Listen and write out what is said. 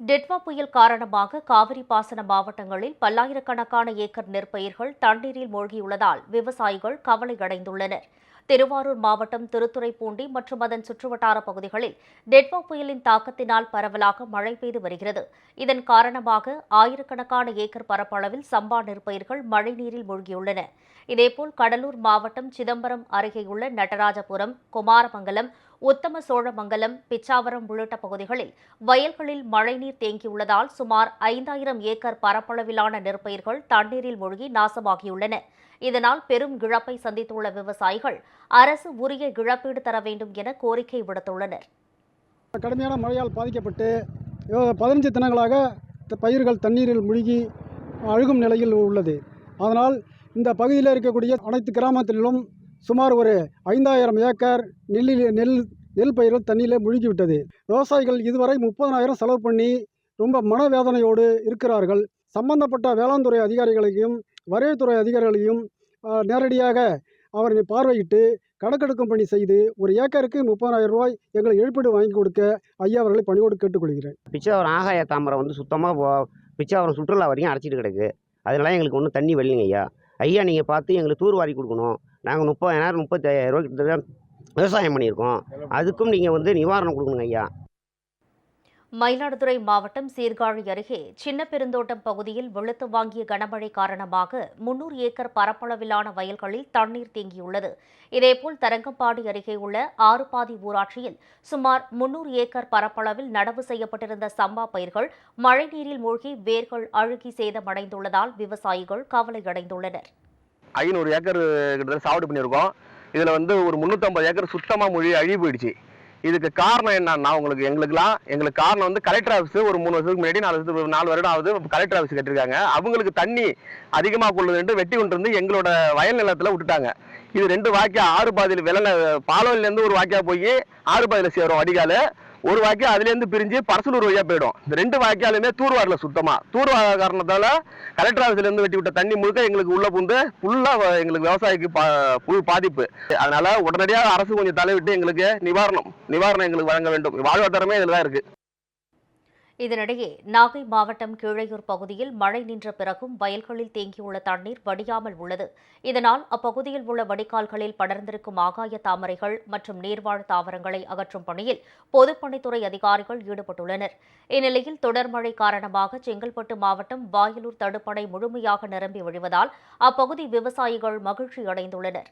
டெட்வா புயல் காரணமாக காவிரி பாசன மாவட்டங்களில் பல்லாயிரக்கணக்கான ஏக்கர் நெற்பயிர்கள் தண்ணீரில் மூழ்கியுள்ளதால் விவசாயிகள் கவலையடைந்துள்ளனர். திருவாரூர் மாவட்டம் திருத்துறைப்பூண்டி மற்றும் அதன் சுற்றுவட்டார பகுதிகளில் டெட்வா புயலின் தாக்கத்தினால் பரவலாக மழை பெய்து வருகிறது. இதன் காரணமாக ஆயிரக்கணக்கான ஏக்கர் பரப்பளவில் சம்பா நெற்பயிர்கள் மழைநீரில் மூழ்கியுள்ளன. இதேபோல் கடலூர் மாவட்டம் சிதம்பரம் அருகேயுள்ள நடராஜபுரம் குமாரமங்கலம் உத்தம சோழமங்கலம் பிச்சாவரம் உள்ளிட்ட பகுதிகளில் வயல்களில் மழைநீர் தேங்கியுள்ளதால் சுமார் ஐந்தாயிரம் ஏக்கர் பரப்பளவிலான நெற்பயிர்கள் தண்ணீரில் மூழ்கி நாசமாகியுள்ளன. இதனால் பெரும் இழப்பை சந்தித்துள்ள விவசாயிகள் அரசு உரிய இழப்பீடு தர வேண்டும் என கோரிக்கை விடுத்துள்ளனர். கடுமையான மழையால் பாதிக்கப்பட்டு பதினஞ்சு தினங்களாக த- பயிர்கள் தண்ணீரில் முழுகி அழுகும் நிலையில் உள்ளது. அதனால் இந்த பகுதியில் இருக்கக்கூடிய அனைத்து கிராமத்திலும் சுமார் ஒரு ஐந்தாயிரம் ஏக்கர் நெல்லில் நெல் நெல் பயிர்கள் தண்ணியில் முழுகிவிட்டது. விவசாயிகள் இதுவரை முப்பதனாயிரம் செலவு பண்ணி ரொம்ப மனவேதனையோடு இருக்கிறார்கள். சம்பந்தப்பட்ட வேளாண் துறை அதிகாரிகளையும் வரைவுத்துறை அதிகாரிகளையும் நேரடியாக அவரை பார்வையிட்டு கணக்கெடுக்கும் பணி செய்து ஒரு ஏக்கருக்கு முப்பதாயிரம் ரூபாய் எங்களை இழப்பீடு வாங்கி கொடுக்க ஐயா அவர்களை பணியோடு கேட்டுக்கொள்கிறேன். பிச்சாவரம் ஆகாய தாமரை வந்து சுத்தமாக பிச்சாவரம் சுற்றுலா வரைக்கும் அடைச்சிட்டு கிடக்கு. அதனால எங்களுக்கு ஒன்றும் தண்ணி வரலைங்க ஐயா. ஐயா நீங்கள் பார்த்து எங்களுக்கு தூர் வாரி கொடுக்கணும். நாங்கள் முப்பதாயிரம் முப்பத்தாயிரம் ரூபாய் கிட்ட விவசாயம் பண்ணியிருக்கோம். அதுக்கும் நீங்கள் வந்து நிவாரணம் கொடுக்கணுங்க ஐயா. மயிலாடுதுறை மாவட்டம் சீர்காழி அருகே சின்ன பெருந்தோட்டம் பகுதியில் வெளுத்து வாங்கிய கனமழை காரணமாக முன்னூறு ஏக்கர் பரப்பளவிலான வயல்களில் தண்ணீர் தேங்கியுள்ளது. இதேபோல் தரங்கம்பாடி அருகே உள்ள ஆறுபாதி ஊராட்சியில் சுமார் முன்னூறு ஏக்கர் பரப்பளவில் நடவு செய்யப்பட்டிருந்த சம்பா பயிர்கள் மழைநீரில் மூழ்கி வேர்கள் அழுகி சேதமடைந்துள்ளதால் விவசாயிகள் கவலையடைந்துள்ளனர். ஐநூறு ஏக்கர் கிட்டத்தட்ட சாவடி பண்ணியிருக்கோம். இதில் வந்து ஒரு முந்நூற்றம்பது ஏக்கர் சுத்தமாக மொழி அழிவு போயிடுச்சு. இதுக்கு காரணம் என்னன்னா உங்களுக்கு எங்களுக்குலாம் எங்களுக்கு காரணம் வந்து கலெக்டர் ஆஃபீஸ் ஒரு மூணு வருஷத்துக்கு முன்னாடி நாலு வருஷத்துக்கு நாலு வருடம் ஆகுது கலெக்டர் ஆஃபீஸ் கட்டிருக்காங்க அவங்களுக்கு தண்ணி அதிகமாக கொள்ளுதுன்ட்டு வெட்டி கொண்டு வந்து எங்களோட வயல் நிலத்தில் விட்டுட்டாங்க. இது ரெண்டு வாக்கியா ஆறு பாதையில் வெள்ள பாலோன்லேருந்து ஒரு வாக்கியா போய் ஆறு பாதியில் சேரும் வடிகால் ஒரு வாக்கியா அதுலேருந்து பிரிஞ்சு பரசலூர் வழியாக போயிடும். இந்த ரெண்டு வாக்கியாலுமே தூர்வாரில் சுத்தமாக தூர்வார காரணத்தால் கலெக்டர் ஆஃபீஸ்லேருந்து வெட்டி விட்ட தண்ணி முழுக்க எங்களுக்கு உள்ளே புந்து ஃபுல்லாக எங்களுக்கு விவசாயிக்கு பா புல் பாதிப்பு. அதனால் உடனடியாக அரசு கொஞ்சம் தலைவிட்டு எங்களுக்கு நிவாரணம் நிவாரணம் எங்களுக்கு வழங்க வேண்டும். வாழ்வாதாரமே இதில் தான் இருக்குது இதனிடையே நாகை மாவட்டம் கீழையூர் பகுதியில் மழை நின்ற பிறகும் வயல்களில் தேங்கியுள்ள தண்ணீர் வடியாமல் உள்ளது. இதனால் அப்பகுதியில் உள்ள வடிகால்களில் படர்ந்திருக்கும் ஆகாய தாமரைகள் மற்றும் நீர்வாழ் தாவரங்களை அகற்றும் பணியில் பொதுப்பணித்துறை அதிகாரிகள் ஈடுபட்டுள்ளனர். இந்நிலையில் தொடர் மழை காரணமாக செங்கல்பட்டு மாவட்டம் வாயலூர் தடுப்பணை முழுமையாக நிரம்பி வழிவதால் அப்பகுதி விவசாயிகள் மகிழ்ச்சி அடைந்துள்ளனர்